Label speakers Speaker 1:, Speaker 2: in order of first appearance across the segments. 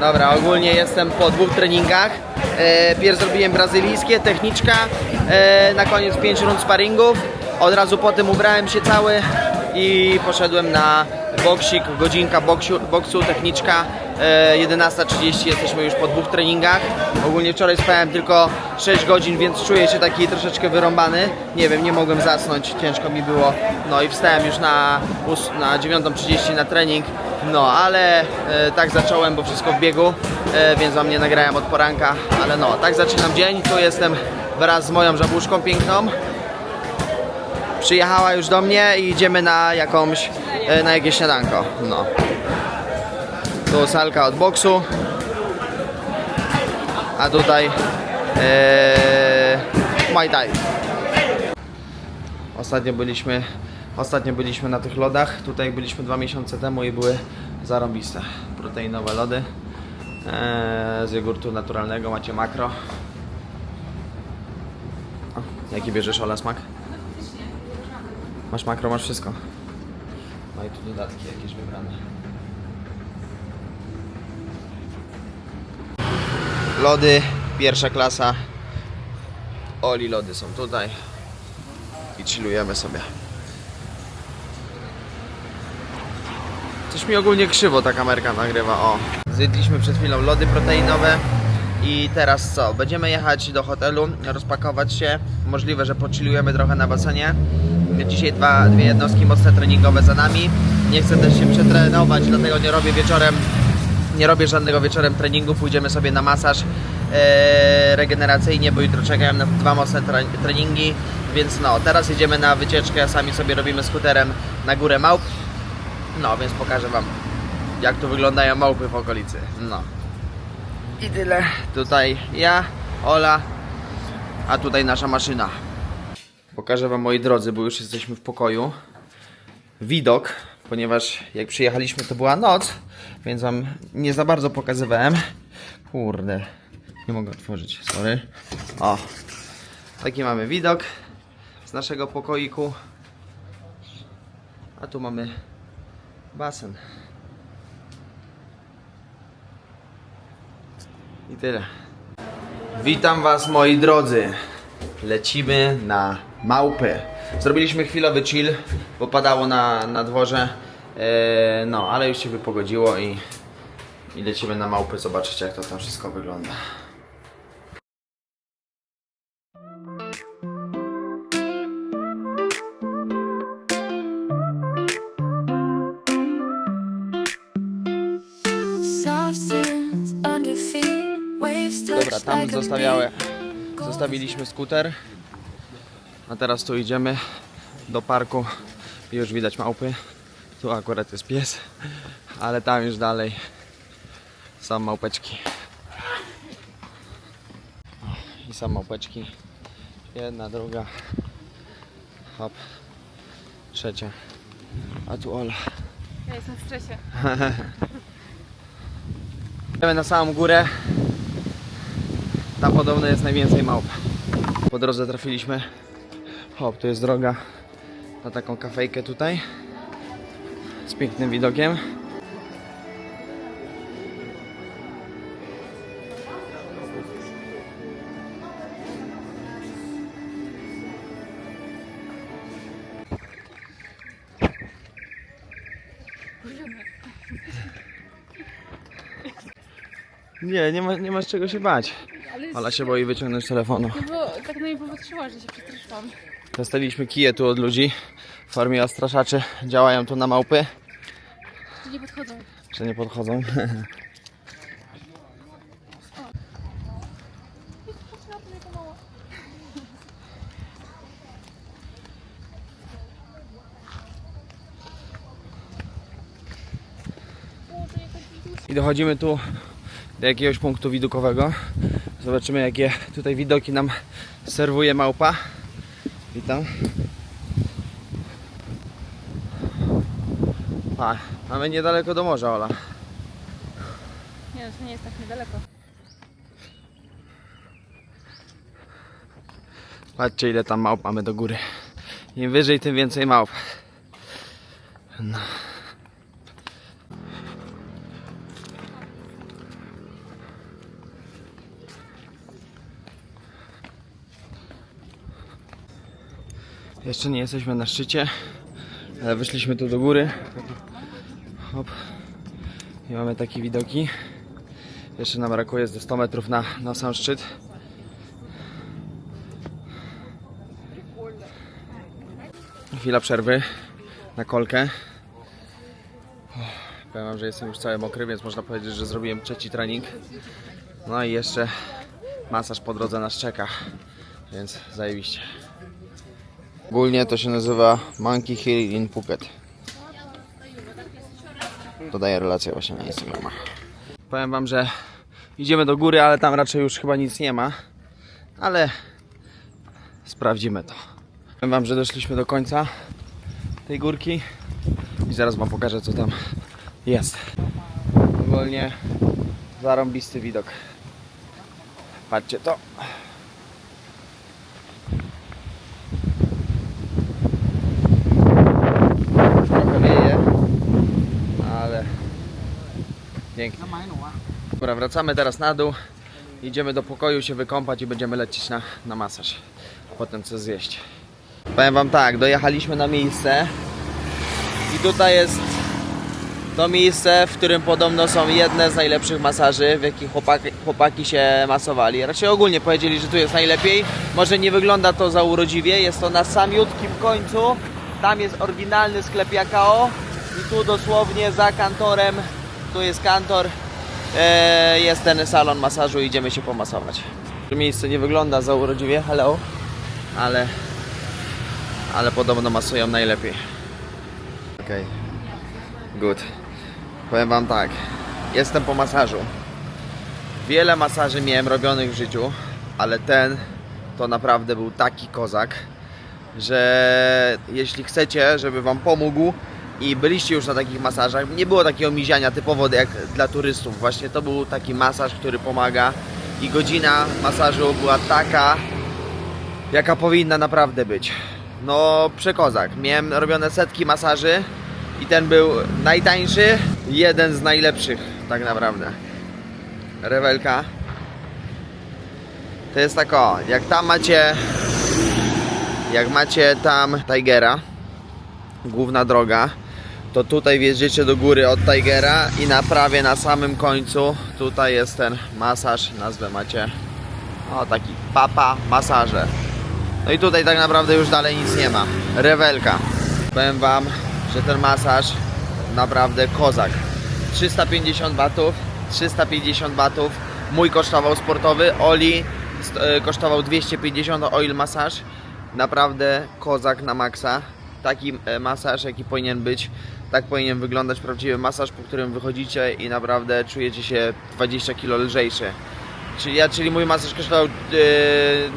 Speaker 1: Dobra, ogólnie jestem po dwóch treningach. E, pierw zrobiłem brazylijskie, techniczka, e, na koniec 5 rund sparingów. Od razu po tym ubrałem się cały i poszedłem na boksik, godzinka boksu, boksu techniczka. E, 11.30 jesteśmy już po dwóch treningach. Ogólnie wczoraj spałem tylko 6 godzin, więc czuję się taki troszeczkę wyrąbany. Nie wiem, nie mogłem zasnąć, ciężko mi było. No i wstałem już na, na 9.30 na trening. No, ale e, tak zacząłem, bo wszystko w biegu, e, więc wam nie nagrałem od poranka, ale no, tak zaczynam dzień. Tu jestem wraz z moją żabuszką piękną. Przyjechała już do mnie i idziemy na jakąś, e, na jakieś śniadanko. No. Tu salka od boksu. A tutaj e, Muay Thai. Ostatnio byliśmy, ostatnio byliśmy na tych lodach. Tutaj byliśmy dwa miesiące temu i były zarąbiste. Proteinowe lody e, z jogurtu naturalnego. Macie makro. O, jaki bierzesz Ola smak? Masz makro, masz wszystko. No i tu dodatki jakieś wybrane. Lody, pierwsza klasa. Oli lody są tutaj. I chillujemy sobie. Coś mi ogólnie krzywo ta kamerka nagrywa, o. Zjedliśmy przed chwilą lody proteinowe. I teraz co? Będziemy jechać do hotelu, rozpakować się. Możliwe, że pochillujemy trochę na basenie. Dzisiaj dwa, dwie jednostki mocne treningowe za nami. Nie chcę też się przetrenować, dlatego nie robię wieczorem nie robię żadnego wieczorem treningu, pójdziemy sobie na masaż e, regeneracyjnie, bo jutro czekają na dwa mocne tre, treningi, więc no, teraz jedziemy na wycieczkę, sami sobie robimy skuterem na górę małp, no, więc pokażę Wam, jak tu wyglądają małpy w okolicy, no. I tyle, tutaj ja, Ola, a tutaj nasza maszyna. Pokażę Wam, moi drodzy, bo już jesteśmy w pokoju, widok, ponieważ jak przyjechaliśmy to była noc, więc wam nie za bardzo pokazywałem. Kurde, nie mogę otworzyć, sorry. O, taki mamy widok z naszego pokoiku. A tu mamy basen. I tyle. Witam Was moi drodzy. Lecimy na małpy. Zrobiliśmy chwilowy chill, bo padało na, na dworze. E, no, ale już się wypogodziło i, i lecimy na małpy zobaczyć jak to tam wszystko wygląda. Dobra, tam
Speaker 2: big
Speaker 1: zostawiliśmy skuter. A teraz tu idziemy do parku i już widać małpy. Tu akurat jest pies, ale tam już dalej są małpeczki. I są małpeczki. Jedna, druga. Hop. Trzecia. A tu Ola.
Speaker 3: Ja jestem w stresie.
Speaker 1: Idziemy na samą górę. Tam podobno jest najwięcej małp. Po drodze trafiliśmy. Hop, tu jest droga na taką kafejkę tutaj. Pięknym widokiem. Nie, nie, ma, nie masz czego się bać.
Speaker 3: Ale
Speaker 1: się boi wyciągnąć telefonu.
Speaker 3: No bo tak na mnie popatrzyła, że się przestraszyłam.
Speaker 1: Dostaliśmy kije tu od ludzi w formie odstraszaczy. Działają tu na małpy,
Speaker 3: Czy nie podchodzą?
Speaker 1: że nie podchodzą. I dochodzimy tu do jakiegoś punktu widokowego. Zobaczymy jakie tutaj widoki nam serwuje małpa. Witam. Pa, mamy niedaleko do morza, Ola.
Speaker 3: Nie, no to nie jest tak niedaleko.
Speaker 1: Patrzcie ile tam małp mamy do góry. Im wyżej, tym więcej małp. No. Jeszcze nie jesteśmy na szczycie, ale wyszliśmy tu do góry. Hop. I mamy takie widoki. Jeszcze nam brakuje ze 100 metrów na, na sam szczyt. Chwila przerwy na kolkę. Powiem wam, że jestem już cały mokry, więc można powiedzieć, że zrobiłem trzeci trening. No i jeszcze masaż po drodze nas czeka, więc zajebiście. Ogólnie to się nazywa Monkey Hill in Phuket. Dodaję relację właśnie na Instagrama. Powiem wam, że idziemy do góry, ale tam raczej już chyba nic nie ma. Ale sprawdzimy to. Powiem wam, że doszliśmy do końca tej górki i zaraz wam pokażę co tam jest. Ogólnie zarąbisty widok. Patrzcie to. Trochę wieje, ale pięknie. Dobra, wracamy teraz na dół. Idziemy do pokoju się wykąpać i będziemy lecieć na, na masaż. Potem co zjeść. Powiem wam tak, dojechaliśmy na miejsce i tutaj jest to miejsce, w którym podobno są jedne z najlepszych masaży, w jakich chłopaki, chłopaki się masowali. Raczej ogólnie powiedzieli, że tu jest najlepiej. Może nie wygląda to za urodziwie, jest to na samiutkim końcu. Tam jest oryginalny sklep Jakao i tu dosłownie za kantorem, tu jest kantor, e, jest ten salon masażu, idziemy się pomasować. Miejsce nie wygląda za urodziwie, hello, ale, ale podobno masują najlepiej. Okej. Good. Powiem wam tak. Jestem po masażu. Wiele masaży miałem robionych w życiu, ale ten to naprawdę był taki kozak, że jeśli chcecie, żeby wam pomógł i byliście już na takich masażach, nie było takiego miziania typowo jak dla turystów. Właśnie to był taki masaż, który pomaga i godzina masażu była taka, jaka powinna naprawdę być. No, przekozak. Miałem robione setki masaży i ten był najtańszy, jeden z najlepszych, tak naprawdę. Rewelka. To jest tak o, jak tam macie, jak macie tam Tigera, główna droga, to tutaj wjeżdżacie do góry od Tigera i na prawie na samym końcu tutaj jest ten masaż, nazwę macie, o taki papa masaże. No i tutaj tak naprawdę już dalej nic nie ma. Rewelka. Powiem wam, że ten masaż naprawdę kozak. 350 batów, 350 batów. Mój kosztował sportowy, Oli e, kosztował 250 oil masaż. Naprawdę kozak na maksa. Taki e, masaż jaki powinien być. Tak powinien wyglądać prawdziwy masaż, po którym wychodzicie i naprawdę czujecie się 20 kg lżejszy. Czyli, ja, czyli mój masaż kosztował e,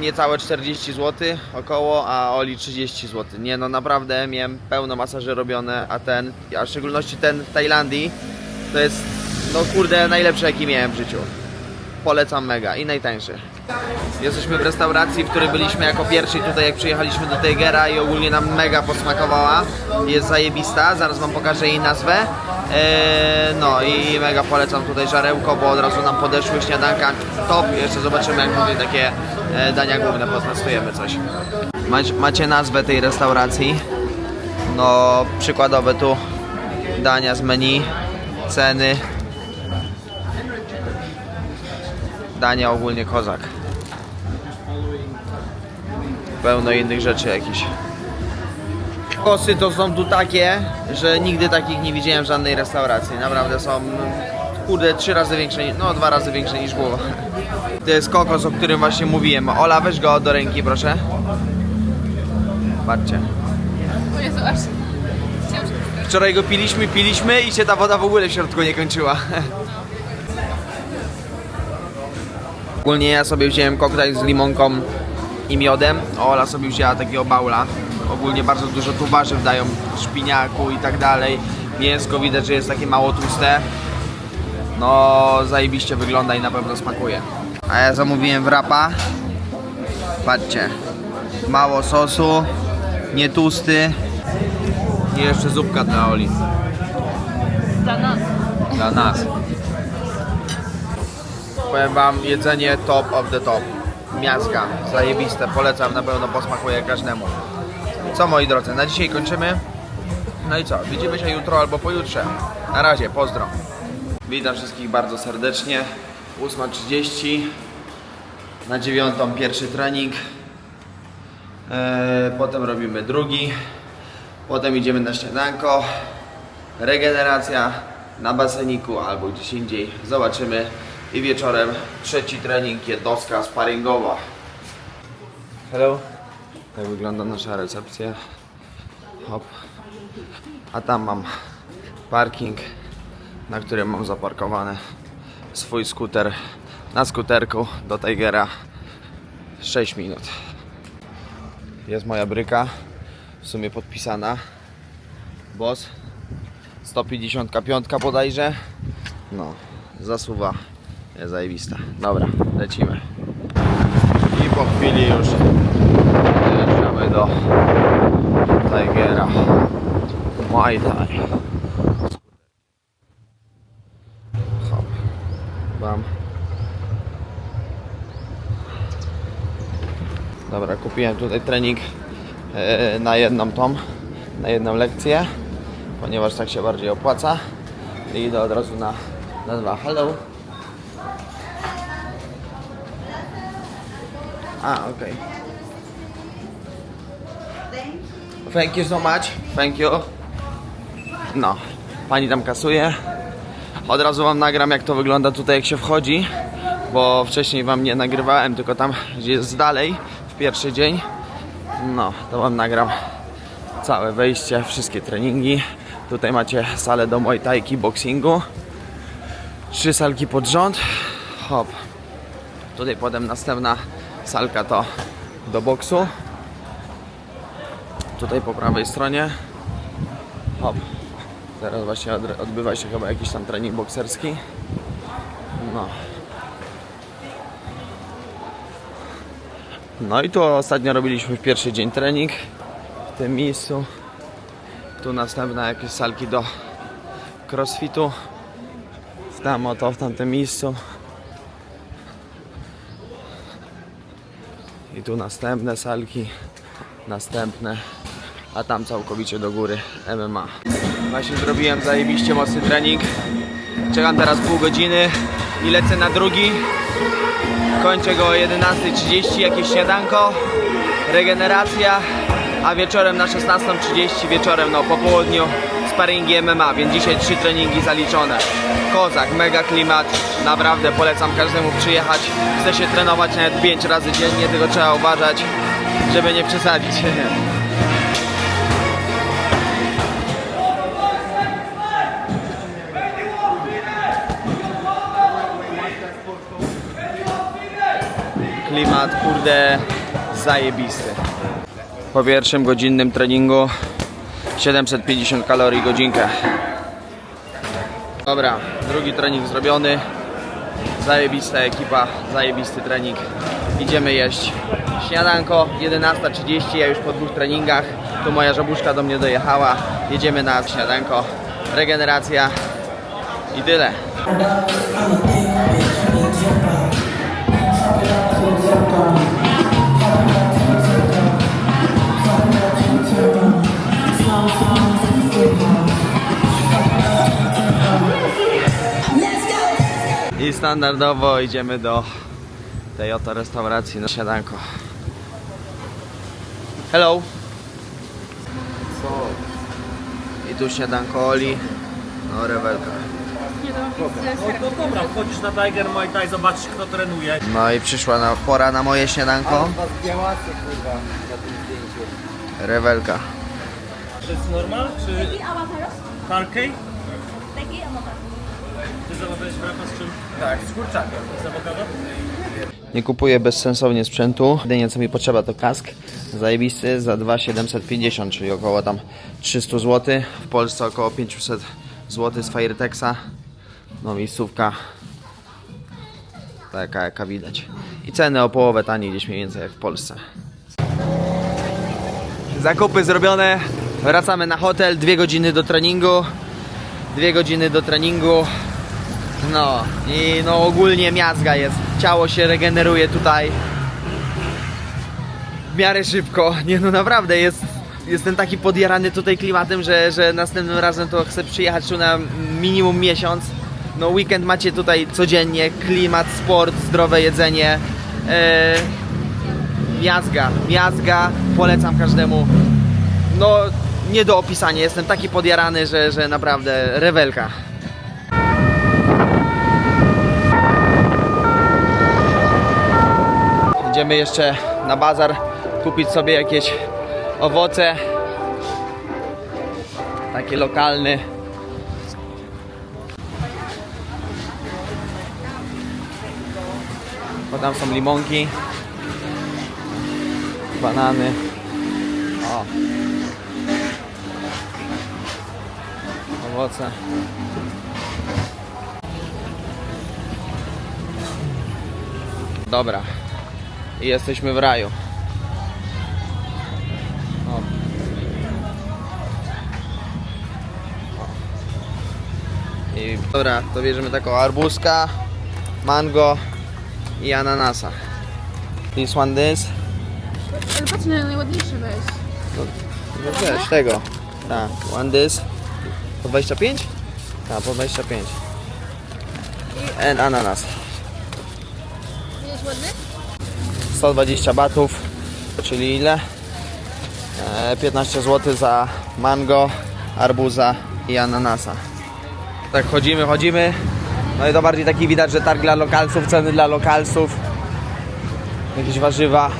Speaker 1: niecałe 40 zł około, a Oli 30 zł. Nie no naprawdę miałem pełno masaży robione, a ten, a w szczególności ten w Tajlandii, to jest no kurde najlepszy jaki miałem w życiu. Polecam mega i najtańszy. Jesteśmy w restauracji, w której byliśmy jako pierwsi tutaj jak przyjechaliśmy do Tigera i ogólnie nam mega posmakowała. Jest zajebista, zaraz wam pokażę jej nazwę. Eee, no i mega polecam tutaj żarełko, bo od razu nam podeszły śniadanka top. Jeszcze zobaczymy jak tutaj takie e, dania główne potestujemy coś. Macie, macie nazwę tej restauracji. No przykładowe tu dania z menu, ceny. Dania ogólnie kozak. Pełno innych rzeczy jakichś. Kosy to są tu takie, że nigdy takich nie widziałem w żadnej restauracji. Naprawdę są, kurde, trzy razy większe, no dwa razy większe niż głowa. To jest kokos, o którym właśnie mówiłem. Ola, weź go do ręki, proszę. Patrzcie.
Speaker 3: O Jezu, aż.
Speaker 1: Wczoraj go piliśmy, piliśmy i się ta woda w ogóle w środku nie kończyła. Ogólnie ja sobie wziąłem koktajl z limonką i miodem. Ola sobie wzięła takiego baula. Ogólnie bardzo dużo tu warzyw dają, szpiniaku i tak dalej. Mięsko widać, że jest takie mało tłuste. No, zajebiście wygląda i na pewno smakuje. A ja zamówiłem wrapa. Patrzcie. Mało sosu, nie tłusty. I jeszcze zupka dla Oli.
Speaker 3: Dla nas.
Speaker 1: Dla nas. Powiem wam, jedzenie top of the top. Miazga, zajebiste, polecam, na pewno posmakuje każdemu. Co moi drodzy, na dzisiaj kończymy. No i co, widzimy się jutro albo pojutrze. Na razie, pozdro. Witam wszystkich bardzo serdecznie. 8.30 na dziewiątą pierwszy trening. Eee, potem robimy drugi. Potem idziemy na śniadanko. Regeneracja na baseniku albo gdzieś indziej. Zobaczymy. I wieczorem trzeci trening, jednostka sparingowa. Hello. Tak wygląda nasza recepcja. Hop. A tam mam parking, na którym mam zaparkowany swój skuter na skuterku do Tigera 6 minut. Jest moja bryka, w sumie podpisana. Boss 155 bodajże. No, zasuwa. Jest zajebista. Dobra, lecimy. I po chwili już dojeżdżamy do Tigera. Muay Thai. Hop. Bam. Dobra, kupiłem tutaj trening e, na jedną tą, na jedną lekcję, ponieważ tak się bardziej opłaca. I idę od razu na, na dwa. Hello. A, okej. Thank you so much. Thank you. No, pani tam kasuje. Od razu wam nagram jak to wygląda tutaj jak się wchodzi, bo wcześniej wam nie nagrywałem, tylko tam gdzie jest dalej w pierwszy dzień. No, to wam nagram całe wejście, wszystkie treningi. Tutaj macie salę do Muay Thai boxingu. Trzy salki pod rząd. Hop. Tutaj potem następna salka to do boksu. Tutaj po prawej stronie. Hop. Teraz właśnie odbywa się chyba jakiś tam trening bokserski. No. No i tu ostatnio robiliśmy w pierwszy dzień trening w tym miejscu. Tu następne jakieś salki do crossfitu. Tam oto, w tamtym miejscu. I tu następne salki, następne, a tam całkowicie do góry MMA. Właśnie zrobiłem zajebiście mocny trening. Czekam teraz pół godziny i lecę na drugi. Kończę go o 11.30, jakieś śniadanko, regeneracja, a wieczorem na 16.30, wieczorem no po południu sparingi MMA, więc dzisiaj trzy treningi zaliczone. Kozak, mega klimat, naprawdę polecam każdemu przyjechać. Chce się trenować nawet 5 razy dziennie, tylko trzeba uważać, żeby nie przesadzić. Klimat, kurde, zajebisty. Po pierwszym godzinnym treningu 750 kalorii godzinkę. Dobra, drugi trening zrobiony. Zajebista ekipa, zajebisty trening. Idziemy jeść. Śniadanko 11.30, ja już po dwóch treningach. Tu moja żabuszka do mnie dojechała. Jedziemy na śniadanko. Regeneracja i tyle. I standardowo idziemy do tej oto restauracji na śniadanko. Hello. I tu śniadanko Oli. No rewelka.
Speaker 4: No to dobra, wchodzisz na Tiger Muay Thai, zobaczysz kto trenuje.
Speaker 1: No i przyszła na, pora na moje śniadanko. Rewelka.
Speaker 4: To jest normal, czy Tarkej? Ty zamawiałeś wrapa z czym? Tak, z kurczakiem. Z awokado?
Speaker 1: Nie kupuję bezsensownie sprzętu. Jedynie co mi potrzeba to kask zajebisty za 2,750, czyli około tam 300 zł. W Polsce około 500 zł z Firetexa. No miejscówka taka jaka widać. I ceny o połowę taniej gdzieś mniej więcej jak w Polsce. Zakupy zrobione. Wracamy na hotel. Dwie godziny do treningu. Dwie godziny do treningu. No i no ogólnie miazga jest. Ciało się regeneruje tutaj w miarę szybko. Nie no naprawdę jest jestem taki podjarany tutaj klimatem, że, że następnym razem to chcę przyjechać tu na minimum miesiąc. No weekend macie tutaj codziennie, klimat, sport, zdrowe jedzenie. E, miazga, miazga, polecam każdemu. No nie do opisania, jestem taki podjarany, że, że naprawdę rewelka. Idziemy jeszcze na bazar kupić sobie jakieś owoce. Takie lokalne. Bo tam są limonki. Banany. O. Owoce. Dobra. I jesteśmy w raju. O. I dobra, to bierzemy taką arbuzka, mango i ananasa. This one this.
Speaker 3: Ale patrz na najładniejszy weź.
Speaker 1: No też, tego. Tak, one this. Po 25? Tak, po 25. And ananas.
Speaker 3: Jest ładny?
Speaker 1: 120 batów, czyli ile? E, 15 zł za mango, arbuza i ananasa. Tak chodzimy, chodzimy. No i to bardziej taki widać, że targ dla lokalców, ceny dla lokalców. Jakieś warzywa,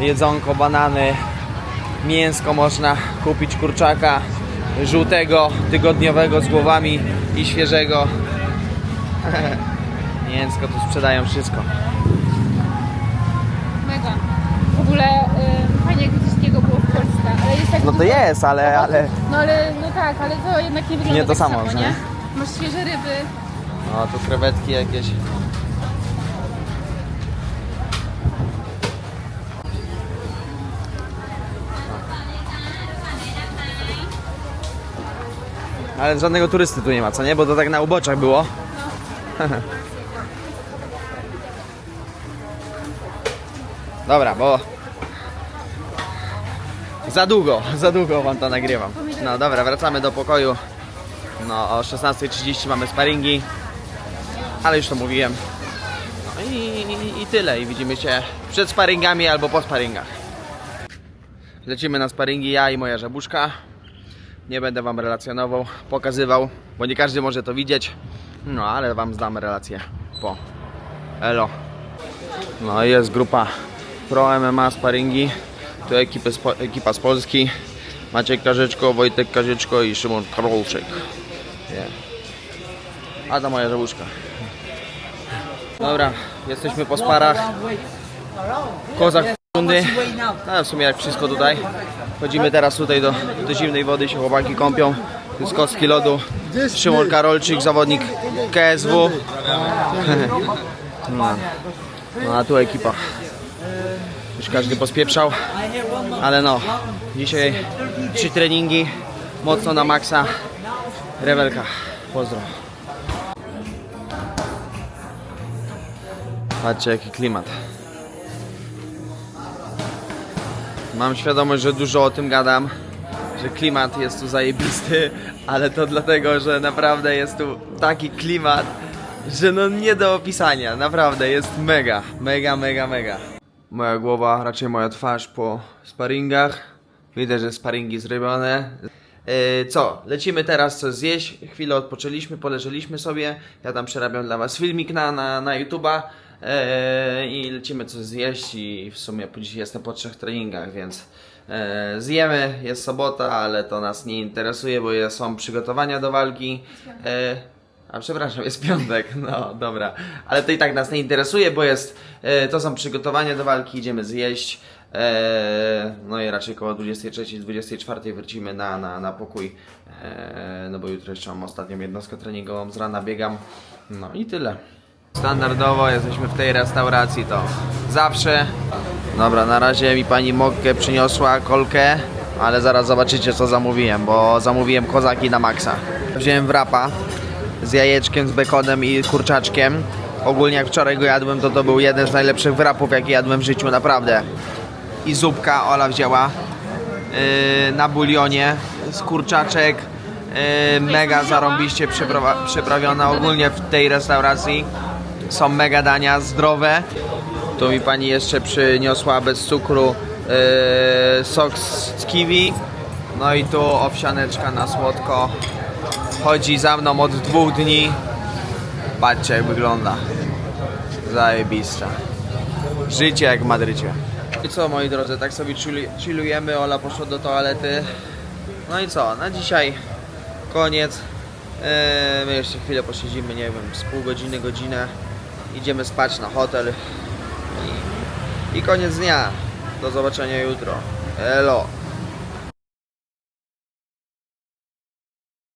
Speaker 1: jedzonko, banany, mięsko można kupić kurczaka żółtego, tygodniowego z głowami i świeżego. Mięsko tu sprzedają wszystko.
Speaker 3: Mega. W ogóle y, fajnie takiego było w Polsce, ale jest tak
Speaker 1: No to
Speaker 3: dużo-
Speaker 1: jest, ale, ale
Speaker 3: No ale, no tak, ale to jednak nie wygląda
Speaker 1: Nie to
Speaker 3: tak
Speaker 1: samo,
Speaker 3: samo, nie? Masz świeże ryby.
Speaker 1: O, tu krewetki jakieś. Ale żadnego turysty tu nie ma, co nie? Bo to tak na uboczach było. Dobra, bo za długo, za długo wam to nagrywam. No dobra, wracamy do pokoju. No o 16.30 mamy sparingi. Ale już to mówiłem. No i, i, i tyle. I widzimy się przed sparingami albo po sparingach. Lecimy na sparingi ja i moja żabuszka. Nie będę wam relacjonował, pokazywał, bo nie każdy może to widzieć. No ale wam zdam relację po. Elo. No i jest grupa Pro MMA sparingi. Tu ekipy, ekipa z Polski. Maciek Karzyczko, Wojtek Karzyczko i Szymon Karolczyk. Yeah. A to moja żałuszka. Dobra, jesteśmy po sparach. Kozak rundy. No, w sumie jak wszystko tutaj. Chodzimy teraz tutaj do, do zimnej wody, się chłopaki kąpią. Jest kostki lodu. Szymon Karolczyk, zawodnik KSW. No. no a tu ekipa. Już każdy pospieprzał. Ale no, dzisiaj trzy treningi. Mocno na maksa. Rewelka. Pozdro. Patrzcie jaki klimat. Mam świadomość, że dużo o tym gadam, że klimat jest tu zajebisty, ale to dlatego, że naprawdę jest tu taki klimat, że no nie do opisania. Naprawdę jest mega, mega, mega, mega. Moja głowa, raczej moja twarz po sparingach. Widać, że sparingi zrobione. Yy, co? Lecimy teraz coś zjeść. Chwilę odpoczęliśmy, poleżeliśmy sobie. Ja tam przerabiam dla Was filmik na, na, na YouTube'a. Yy, I lecimy coś zjeść i w sumie po dzisiaj jestem po trzech treningach, więc yy, zjemy. Jest sobota, ale to nas nie interesuje, bo są przygotowania do walki. Yy, a przepraszam, jest piątek, no dobra. Ale to i tak nas nie interesuje, bo jest, to są przygotowania do walki, idziemy zjeść. No i raczej koło 23-24 wrócimy na, na, na pokój. No bo jutro jeszcze mam ostatnią jednostkę treningową, z rana biegam. No i tyle. Standardowo jesteśmy w tej restauracji, to zawsze. Dobra, na razie mi pani Mokkę przyniosła kolkę, ale zaraz zobaczycie co zamówiłem, bo zamówiłem kozaki na maksa. Wziąłem wrapa z jajeczkiem, z bekonem i kurczaczkiem. Ogólnie jak wczoraj go jadłem, to to był jeden z najlepszych wrapów, jaki jadłem w życiu, naprawdę. I zupka Ola wzięła. yy, na bulionie z kurczaczek. Yy, mega zarąbiście przyprawiona ogólnie w tej restauracji. Są mega dania zdrowe. Tu mi pani jeszcze przyniosła bez cukru yy, sok z kiwi. No i tu owsianeczka na słodko. Chodzi za mną od dwóch dni. Patrzcie jak wygląda. Zajebista. Życie jak w Madrycie. I co moi drodzy, tak sobie chillujemy, Ola poszła do toalety. No i co, na dzisiaj koniec. Eee, my jeszcze chwilę posiedzimy, nie wiem, z pół godziny, godzinę. Idziemy spać na hotel. I, i koniec dnia. Do zobaczenia jutro. Elo.